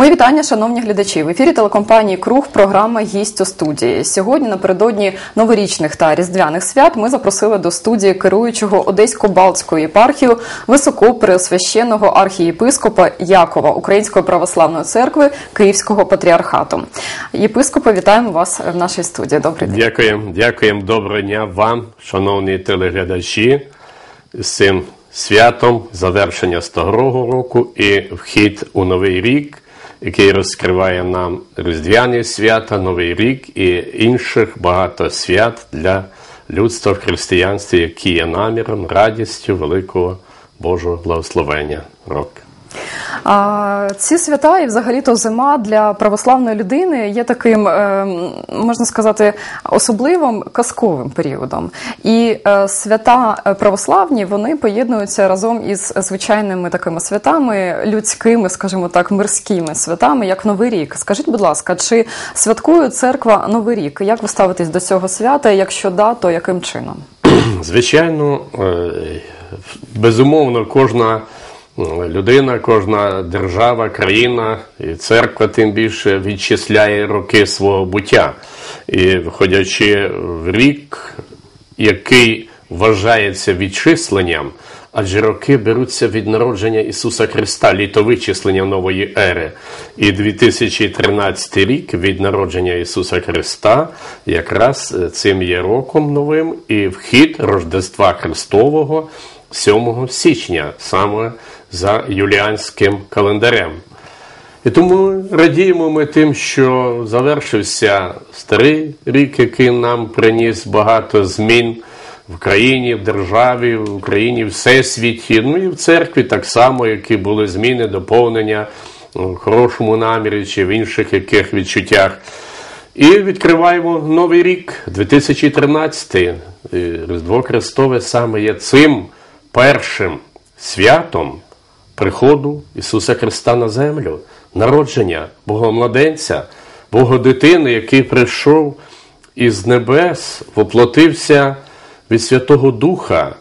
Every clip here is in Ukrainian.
Мої вітання, шановні глядачі. В ефірі телекомпанії Круг програма Гість у студії. Сьогодні, напередодні новорічних та різдвяних свят, ми запросили до студії керуючого Одесько-Балтською єпархію високопреосвященного архієпископа Якова Української православної церкви Київського патріархату. Єпископе, вітаємо вас в нашій студії. Добрий день. Дякуємо, дякуємо. Доброго дня вам, шановні телеглядачі, з цим святом завершення старого року і вхід у новий рік, який розкриває нам різдвяні свята, новий рік і інших багато свят для людства в християнстві, які є наміром, радістю великого Божого благословення року. Ці свята і взагалі-то зима для православної людини є таким, е, можна сказати, особливим казковим періодом. І е, свята православні вони поєднуються разом із звичайними такими святами, людськими, скажімо так, мирськими святами, як Новий рік. Скажіть, будь ласка, чи святкує церква Новий рік? Як ви ставитесь до цього свята? Якщо да, то яким чином? Звичайно, е, безумовно, кожна. Людина, кожна держава, країна і церква тим більше відчисляє роки свого буття. І виходячи в рік, який вважається відчисленням, адже роки беруться від народження Ісуса Христа, літовичислення нової ери. І 2013 рік від народження Ісуса Христа якраз цим є роком новим і вхід Рождества Христового 7 січня, саме за юліанським календарем. І тому радіємо ми тим, що завершився старий рік, який нам приніс багато змін в країні, в державі, в Україні, в всесвіті, ну і в церкві так само, які були зміни, доповнення в хорошому намірі чи в інших яких відчуттях. І відкриваємо новий рік, 2013. І Різдво Христове саме є цим першим святом приходу Ісуса Христа на землю, народження Богомладенця, Богодитини, який прийшов із небес, воплотився від Святого Духа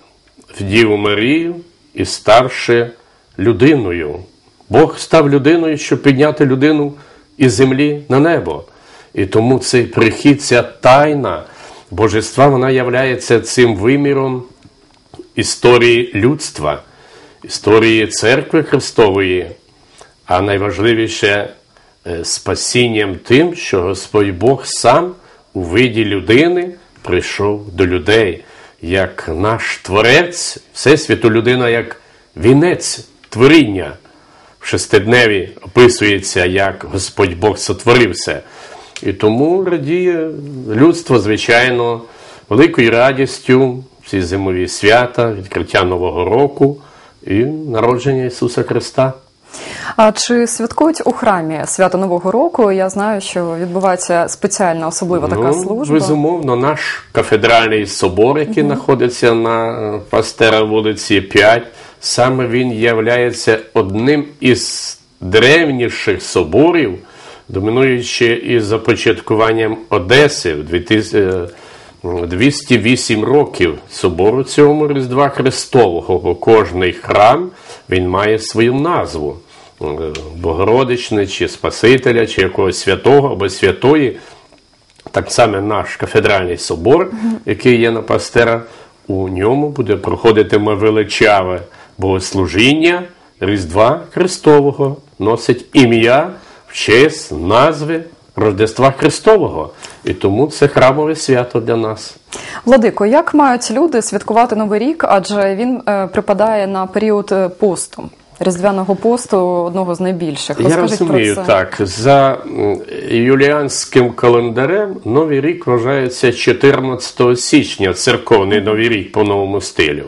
в Діву Марію і ставши людиною. Бог став людиною, щоб підняти людину із землі на небо. І тому цей прихід, ця тайна Божества, вона являється цим виміром історії людства історії церкви Христової, а найважливіше спасінням тим, що Господь Бог сам у виді людини прийшов до людей, як наш творець, Всесвіту людина, як вінець творіння. В шестидневі описується, як Господь Бог сотворив все. І тому радіє людство, звичайно, великою радістю всі зимові свята, відкриття Нового року і народження Ісуса Христа. А чи святкують у храмі свято Нового року? Я знаю, що відбувається спеціальна особлива така ну, служба. Безумовно, наш кафедральний собор, який угу. знаходиться на Пастера вулиці 5, саме він є одним із древніших соборів, домінуючи із започаткуванням Одеси в 2000 208 років собору цьому Різдва Христового, бо кожний храм він має свою назву. Богородичне, чи Спасителя, чи якогось святого або святої. Так само наш кафедральний собор, який є на пастера, у ньому буде проходити величаве богослужіння Різдва Христового, носить ім'я в честь назви Рождества Христового. І тому це храмове свято для нас. Владико, як мають люди святкувати Новий рік, адже він е, припадає на період е, посту, різдвяного посту, одного з найбільших. Я розумію, про це. так. За юліанським календарем Новий рік вважається 14 січня, церковний Новий рік по новому стилю.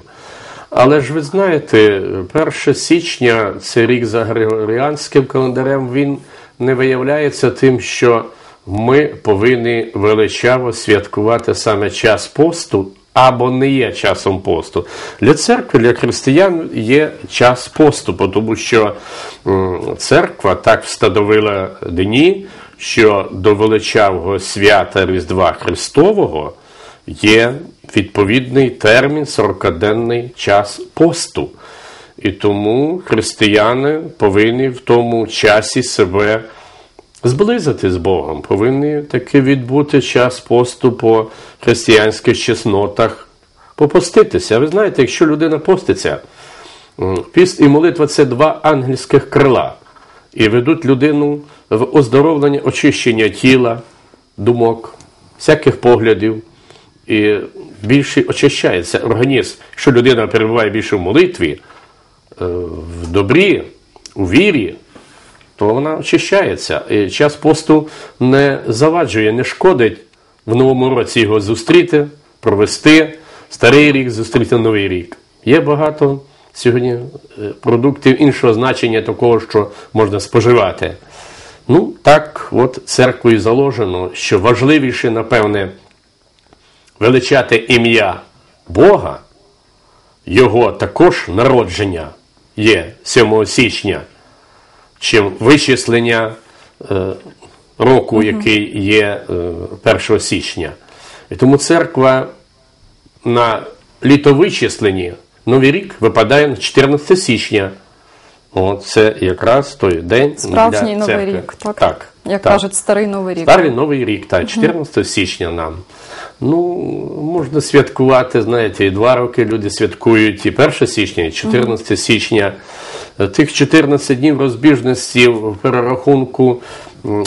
Але ж ви знаєте, 1 січня, це рік за Григоріанським календарем, він не виявляється тим, що ми повинні величаво святкувати саме час посту. Або не є часом посту. Для церкви, для християн є час посту, тому що церква так встановила дні, що до величавого свята Різдва Христового є відповідний термін 40-денний час посту. І тому християни повинні в тому часі себе зблизити з Богом, повинні таки відбути час посту по християнських чеснотах, попоститися. Ви знаєте, якщо людина поститься, піст і молитва це два ангельських крила, і ведуть людину в оздоровлення, очищення тіла, думок, всяких поглядів. І більше очищається організм. Якщо людина перебуває більше в молитві, в добрі, у вірі, то вона очищається. І час посту не заваджує, не шкодить в новому році його зустріти, провести старий рік, зустріти новий рік. Є багато сьогодні е, продуктів іншого значення, такого, що можна споживати. Ну, так, от церквою заложено, що важливіше, напевне, величати ім'я Бога, Його також народження є 7 січня, чим вичислення е, року, який є е, 1 січня. І тому церква на літовичисленні Новий рік випадає на 14 січня. О, це якраз той день. Справжній для новий рік, так? Так. Як так. кажуть, старий новий рік. Старий новий рік, так, 14 січня нам. Ну, можна святкувати, знаєте, і два роки люди святкують, і 1 січня, і 14 січня. Тих 14 днів розбіжності в перерахунку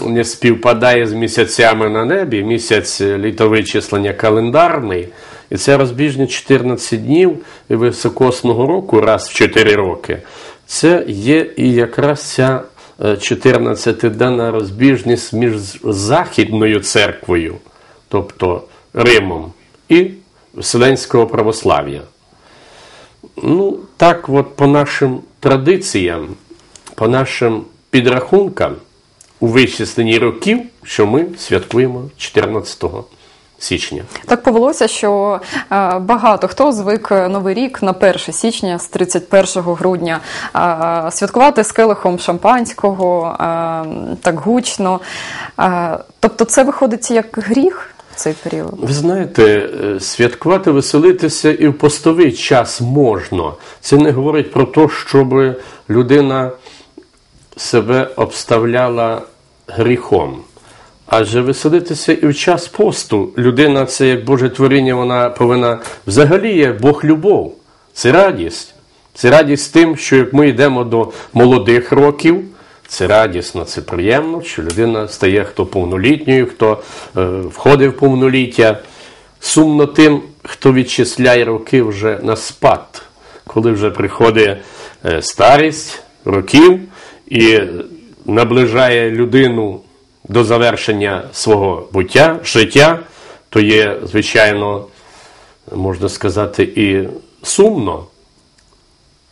не співпадає з місяцями на небі, місяць літовичислення календарний. І це розбіжні 14 днів високосного року, раз в 4 роки. Це є і якраз ця 14-денна розбіжність між Західною церквою, тобто Римом, і Вселенського православ'я. Ну, так, от по нашим традиціям, по нашим підрахункам, у вичисленні років, що ми святкуємо 14 січня. Так повелося, що е, багато хто звик Новий рік на 1 січня з 31 грудня е, святкувати з келихом шампанського е, так гучно. Тобто, це виходить як гріх. Цей період. Ви знаєте, святкувати, веселитися і в постовий час можна. Це не говорить про те, щоб людина себе обставляла гріхом. Адже веселитися і в час посту. Людина це як Боже творіння, вона повинна взагалі є Бог любов. Це радість. Це радість тим, що як ми йдемо до молодих років, це радісно, це приємно, що людина стає хто повнолітньою, хто е, входить в повноліття. Сумно тим, хто відчисляє роки вже на спад, коли вже приходить е, старість років і наближає людину до завершення свого буття, життя, то є, звичайно, можна сказати, і сумно,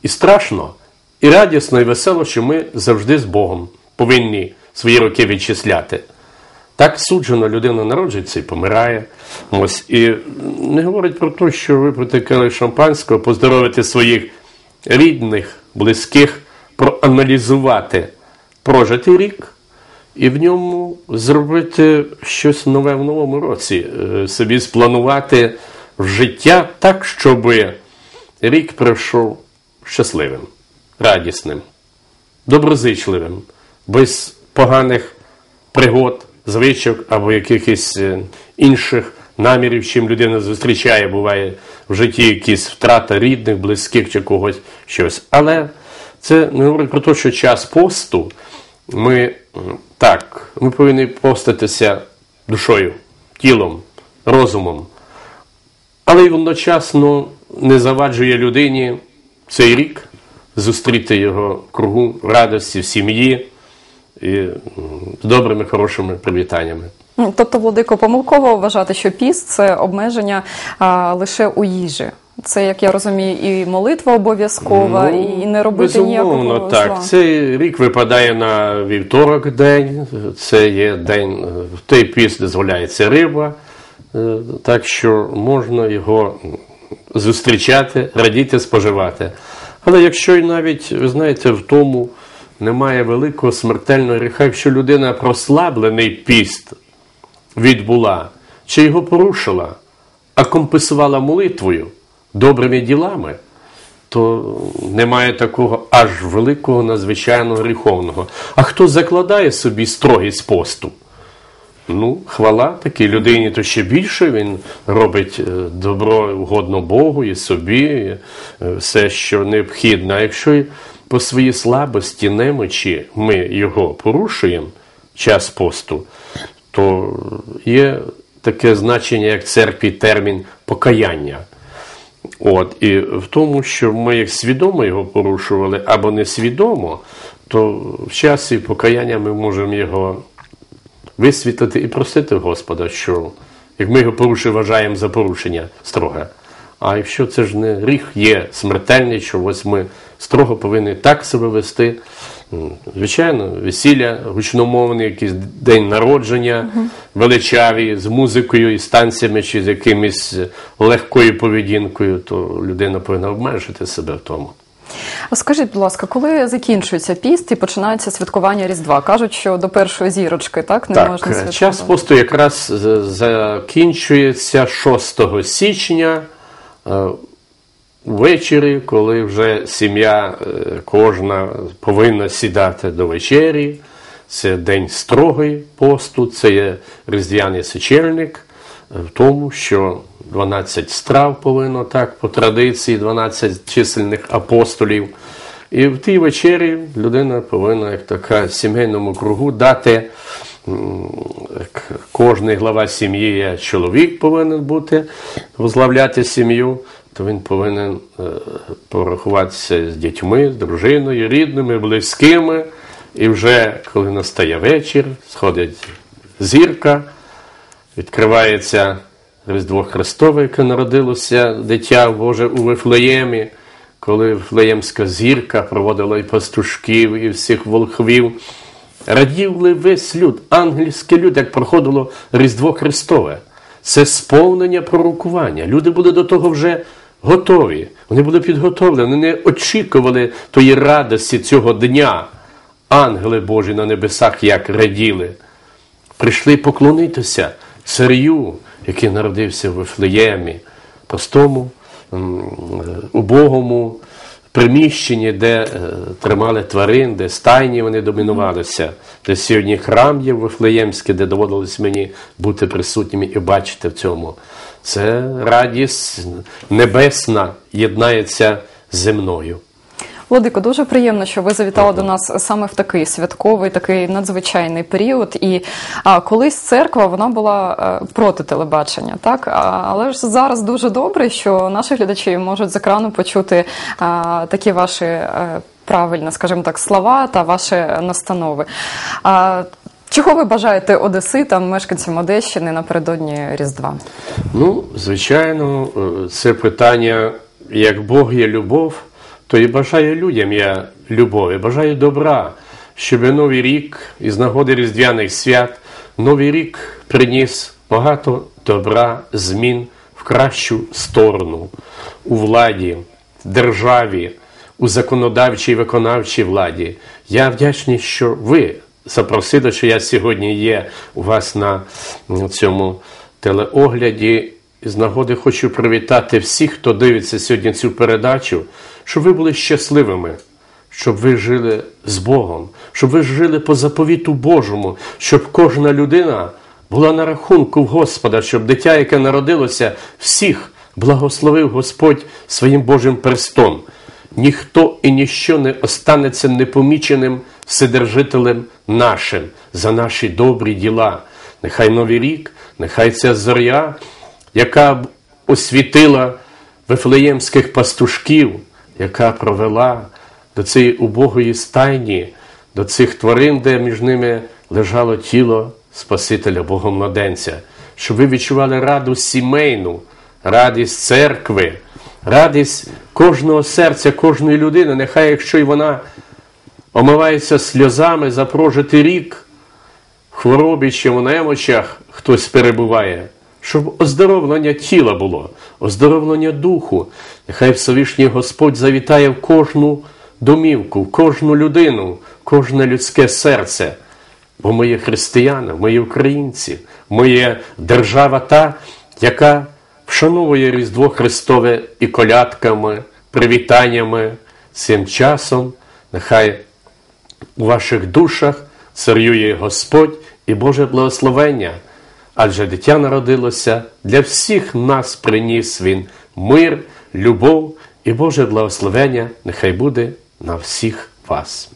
і страшно, і радісно, і весело, що ми завжди з Богом повинні свої роки відчисляти. Так суджено людина народжується і помирає. Ось. І не говорить про те, що ви протикали шампанського, поздоровити своїх рідних, близьких, проаналізувати прожитий рік і в ньому зробити щось нове в новому році, е, собі спланувати життя так, щоб рік пройшов щасливим, радісним, доброзичливим, без поганих пригод, звичок або якихось е, інших намірів, чим людина зустрічає, буває в житті якісь втрата рідних, близьких чи когось щось. Але це не говорить про те, що час посту ми так, ми повинні постатися душою, тілом, розумом, але й одночасно не заваджує людині цей рік зустріти його в кругу радості в сім'ї і з добрими, хорошими привітаннями. Тобто, Владико, помилково вважати, що піст це обмеження а, лише у їжі. Це, як я розумію, і молитва обов'язкова, ну, і не робити безумовно, ніякого так. зла. Цей рік випадає на вівторок день, це є день, в той піст дозволяється риба, е, так що можна його зустрічати, радіти, споживати. Але якщо і навіть, ви знаєте, в тому немає великого смертельного гріха, якщо людина прослаблений піст відбула, чи його порушила, а компенсувала молитвою добрими ділами, то немає такого аж великого надзвичайного гріховного. А хто закладає собі строгість посту? Ну, хвала такій людині, то ще більше він робить е, добро угодно Богу і собі, і е, все, що необхідно. А якщо по своїй слабості, немочі ми його порушуємо час посту, то є таке значення, як церкві термін покаяння. От, І в тому, що ми як свідомо його порушували або несвідомо, то в часі покаяння ми можемо його висвітлити і просити Господа, що як ми його порушуємо, вважаємо за порушення строге. А якщо це ж не гріх є смертельний, що ось ми строго повинні так себе вести. Звичайно, весілля, гучномовний, якийсь день народження, uh величаві, з музикою і станціями, чи з якимось легкою поведінкою, то людина повинна обмежити себе в тому. Скажіть, будь ласка, коли закінчується піст і починається святкування Різдва? Кажуть, що до першої зірочки так не так, можна святкувати? Час посту якраз закінчується 6 січня. Ввечері, коли вже сім'я е, кожна повинна сідати до вечері, це день строгий посту, це є різдвяний сечельник, е, в тому, що 12 страв повинно так по традиції, 12 чисельних апостолів. І в тій вечері людина повинна, як така в сімейному кругу, дати кожний глава сім'ї, чоловік повинен бути, возглавляти сім'ю то він повинен е, порахуватися з дітьми, з дружиною, рідними, близькими. І вже коли настає вечір, сходить зірка, відкривається Різдво Христове, яке народилося дитя Боже у Вифлеємі, коли Вифлеємська зірка проводила і пастушків, і всіх волхвів. Раділи весь люд, ангельський люд, як проходило Різдво Христове. Це сповнення пророкування. Люди були до того вже готові. Вони були підготовлені, вони не очікували тої радості цього дня. Ангели Божі на небесах як раділи. Прийшли поклонитися царю, який народився в Вифлеємі, простому, убогому приміщенні, де е, тримали тварин, де стайні вони домінувалися, де сьогодні храм є Вифлеємський, де доводилось мені бути присутніми і бачити в цьому. Це радість небесна єднається земною. Владико, дуже приємно, що ви завітали до нас саме в такий святковий, такий надзвичайний період. І а, колись церква вона була а, е, проти телебачення, так а, але ж зараз дуже добре, що наші глядачі можуть з екрану почути а, такі ваші а, е, правильно, скажімо так, слова та ваші настанови. А, Чого ви бажаєте Одеситам, мешканцям Одещини напередодні Різдва? Ну, звичайно, е, це питання, як Бог є любов, то і бажаю людям я любові, бажаю добра, щоб новий рік із нагоди Різдвяних свят, новий рік приніс багато добра, змін в кращу сторону у владі, державі, у законодавчій виконавчій владі. Я вдячний, що ви запросили, що я сьогодні є у вас на цьому телеогляді. з нагоди хочу привітати всіх, хто дивиться сьогодні цю передачу, щоб ви були щасливими, щоб ви жили з Богом, щоб ви жили по заповіту Божому, щоб кожна людина була на рахунку в Господа, щоб дитя, яке народилося, всіх благословив Господь своїм Божим перстом. Ніхто і ніщо не останеться непоміченим вседержителем нашим за наші добрі діла. Нехай новий рік, нехай ця зоря, яка освітила вифлеємських пастушків, яка провела до цієї убогої стайні, до цих тварин, де між ними лежало тіло Спасителя Богомладенця, щоб ви відчували радість сімейну, радість церкви, радість кожного серця, кожної людини, нехай якщо й вона омивається сльозами за прожитий рік, в хворобі чи в немочах хтось перебуває, щоб оздоровлення тіла було, оздоровлення духу. Нехай Всевишній Господь завітає в кожну домівку, в кожну людину, в кожне людське серце. Бо ми є християни, ми є українці, ми є держава та, яка вшановує Різдво Христове і колядками, привітаннями, цим часом. Нехай у ваших душах царює Господь і Боже благословення, адже дитя народилося, для всіх нас приніс Він мир, любов і Боже благословення нехай буде на всіх вас.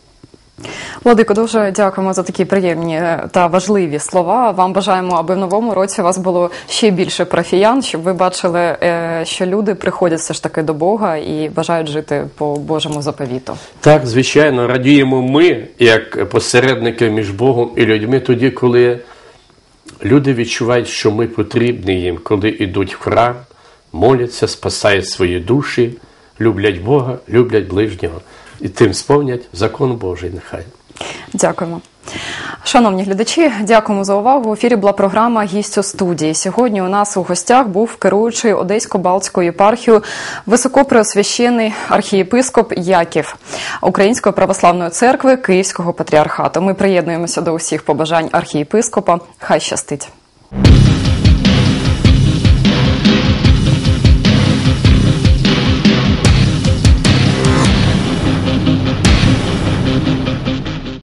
Владико, дуже дякуємо за такі приємні е, та важливі слова. Вам бажаємо, аби в новому році у вас було ще більше парафіян, щоб ви бачили, е, що люди приходять все ж таки до Бога і бажають жити по Божому заповіту. Так, звичайно, радіємо ми, як посередники між Богом і людьми, тоді, коли люди відчувають, що ми потрібні їм, коли йдуть в храм, моляться, спасають свої душі, люблять Бога, люблять ближнього і тим сповнять закон Божий нехай. Дякуємо. Шановні глядачі, дякуємо за увагу. В ефірі була програма Гість у студії. Сьогодні у нас у гостях був керуючий Одесько-Балтською єпархією високопреосвящений архієпископ Яків Української православної церкви Київського патріархату. Ми приєднуємося до усіх побажань архієпископа. Хай щастить.